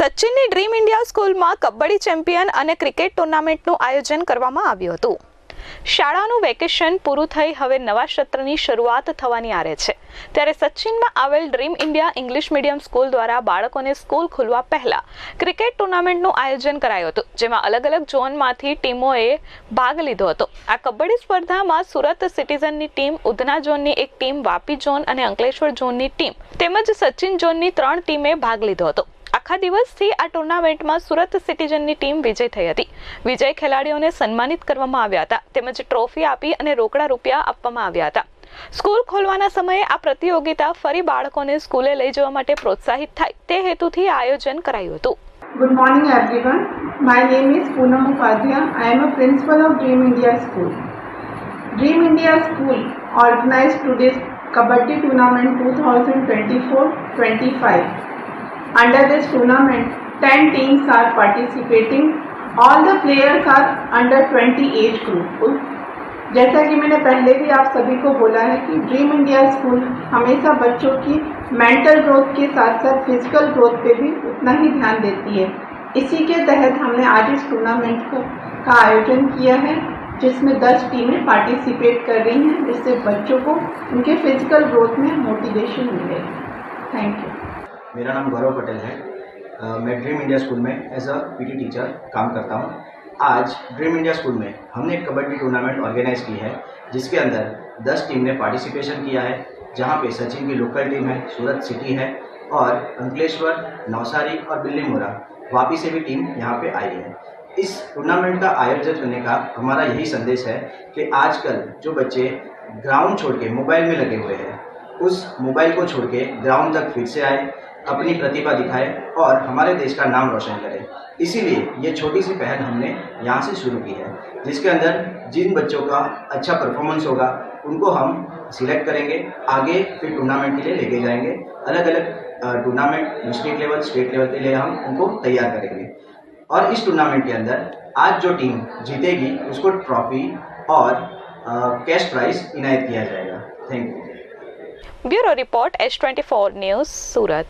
સચિનની dream India સ્કૂલમાં kabaddi champion અને cricket ટુર્નામેન્ટનું આયોજન કરવામાં આવ્યું હતું. શાળાનું વેકેશન પૂરું થઈ હવે નવા સત્રની શરૂઆત થવાની આરે છે. ત્યારે સચિનમાં આવેલ dream India English medium school દ્વારા બાળકોને સ્કૂલ ખુલવા પહેલા ક્રિકેટ ટુર્નામેન્ટનું આયોજન કરાયું હતું, જેમાં અલગ અલગ ઝોનમાંથી ટીમોએ ભાગ લીધો હતો. આ કબડ્ડી સ્પર્ધામાં સુરત સિટીઝનની ટીમ, ઉધના ઝોનની એક ટીમ, વાપી ઝોન અને અંકલેશ્વર ઝોનની ટીમ તેમજ સચિન ઝોનની ત્રણ ટીમે ભાગ લીધો હતો. આખા દિવસથી આ ટુર્નામેન્ટમાં સુરત સિટીઝનની ટીમ વિજય થઈ હતી. વિજય ખેલાડીઓને સન્માનિત કરવામાં આવ્યા હતા. તેમજ ટ્રોફી આપી અને રોકડા રૂપિયા આપવામાં આવ્યા હતા. સ્કૂલ ખોલવાના સમયે આ પ્રતિયોગિતા ફરી બાળકોને સ્કૂલે લઈ જવા માટે પ્રોત્સાહિત થાય તે હેતુથી આયોજન કરાયું હતું. Good morning everyone my name is Poonam Upadhyay I am a principal of dream India school dream India school organize today's kabaddi tournament two thousand twenty four twenty five Under this tournament, 10 teams are participating. All the players are under 20 age group. जैसा कि मैंने पहले भी आप सभी को बोला है कि ड्रीम इंडिया स्कूल हमेशा बच्चों की मेंटल ग्रोथ के साथ साथ फ़िज़िकल ग्रोथ पे भी उतना ही ध्यान देती है इसी के तहत हमने आज इस टूर्नामेंट को का आयोजन किया है जिसमें 10 टीमें पार्टिसिपेट कर रही हैं जिससे बच्चों को उनके फ़िज़िकल ग्रोथ में मोटिवेशन मिले थैंक यू मेरा नाम गौरव पटेल है। मैं ड्रीम इंडिया स्कूल में एज अ पीटी टीचर काम करता हूँ। आज ड्रीम इंडिया स्कूल में हमने एक कबड्डी टूर्नामेंट ऑर्गेनाइज की है, जिसके अंदर 10 टीम ने पार्टिसिपेशन किया है, जहाँ पे सचिन की लोकल टीम है, सूरत सिटी है और अंकलेश्वर, नवसारी और बिल्ली मोरा वापी से भी टीम यहाँ पे आई है। इस टूर्नामेंट का आयोजन करने का हमारा यही संदेश है कि आजकल जो बच्चे ग्राउंड छोड़ के मोबाइल में लगे हुए हैं, उस मोबाइल को छोड़ के ग्राउंड तक फिर से आए अपनी प्रतिभा दिखाए और हमारे देश का नाम रोशन करें। इसीलिए ये छोटी सी पहल हमने यहाँ से शुरू की है, जिसके अंदर जिन बच्चों का अच्छा परफॉर्मेंस होगा, उनको हम सिलेक्ट करेंगे, आगे फिर टूर्नामेंट के लिए लेके जाएँगे। अलग अलग tournament district level state level के लिए हम उनको तैयार करेंगे। और इस टूर्नामेंट के अंदर आज जो टीम जीतेगी, उसको ट्रॉफी और कैश प्राइज इनायत किया जाएगा। Thank you bureau report H twenty four news, Surat.